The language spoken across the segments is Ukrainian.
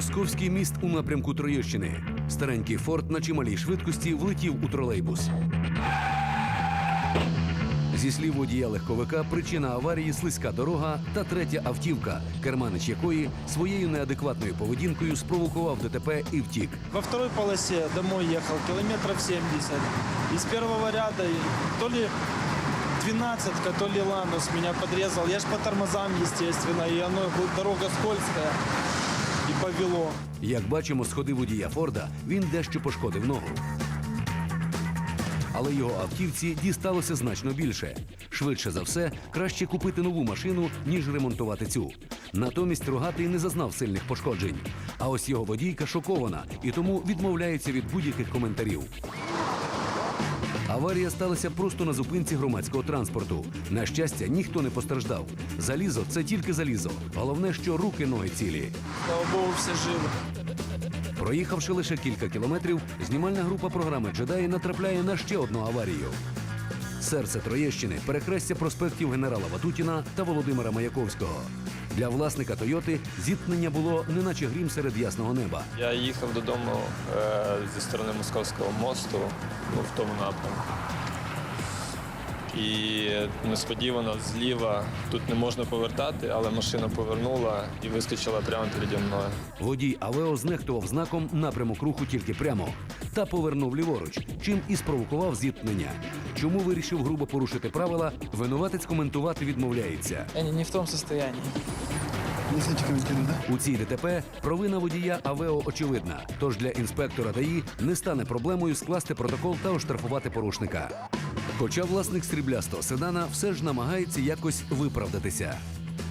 Московський міст у напрямку Троєщини. Старенький форт на чималій швидкості влетів у тролейбус. Зі слів водія легковика, причина аварії слизька дорога та третя автівка, керманич якої своєю неадекватною поведінкою спровокував ДТП і втік. Во второй полосе домой ехал километров 70. Из первого ряда то ли двенадцатка, то ли Ланус меня подрезал. Я ж по тормозам, естественно, и оно, дорога скользкая. Повело. Як бачимо, сходи водія Форда він дещо пошкодив ногу. Але його автівці дісталося значно більше. Швидше за все, краще купити нову машину, ніж ремонтувати цю. Натомість рогатий не зазнав сильних пошкоджень. А ось його водійка шокована і тому відмовляється від будь-яких коментарів. Аварія сталася просто на зупинці громадського транспорту. На щастя, ніхто не постраждав. Залізо це тільки залізо. Головне, що руки ноги цілі. Слава Богу, все живы. Проїхавши лише кілька кілометрів, знімальна група програми Джедаї натрапляє на ще одну аварію. Серце Троєщини перехрестя проспектів генерала Ватутіна та Володимира Маяковського. Для власника Тойоти зіткнення було неначе грім серед ясного неба. Я їхав додому е, зі сторони Московського мосту, ну, в тому напрямку. І несподівано зліва тут не можна повертати, але машина повернула і вискочила прямо переді мною. Водій Авео знехтував знаком напрямок руху тільки прямо та повернув ліворуч, чим і спровокував зіткнення. Чому вирішив грубо порушити правила, винуватець коментувати відмовляється. Они не в том состоянии. Не знаете, комментарий, да? У цій ДТП провина водія Авео очевидна. Тож для інспектора ДАІ не стане проблемою скласти протокол та оштрафувати порушника. Хоча власник сріблястого седана все ж намагається якось виправдатися.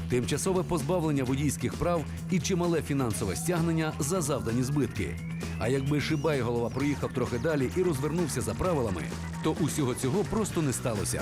Тимчасове позбавлення водійських прав і чимале фінансове стягнення за завдані збитки. А якби Шибай голова проїхав трохи далі і розвернувся за правилами, то усього цього просто не сталося.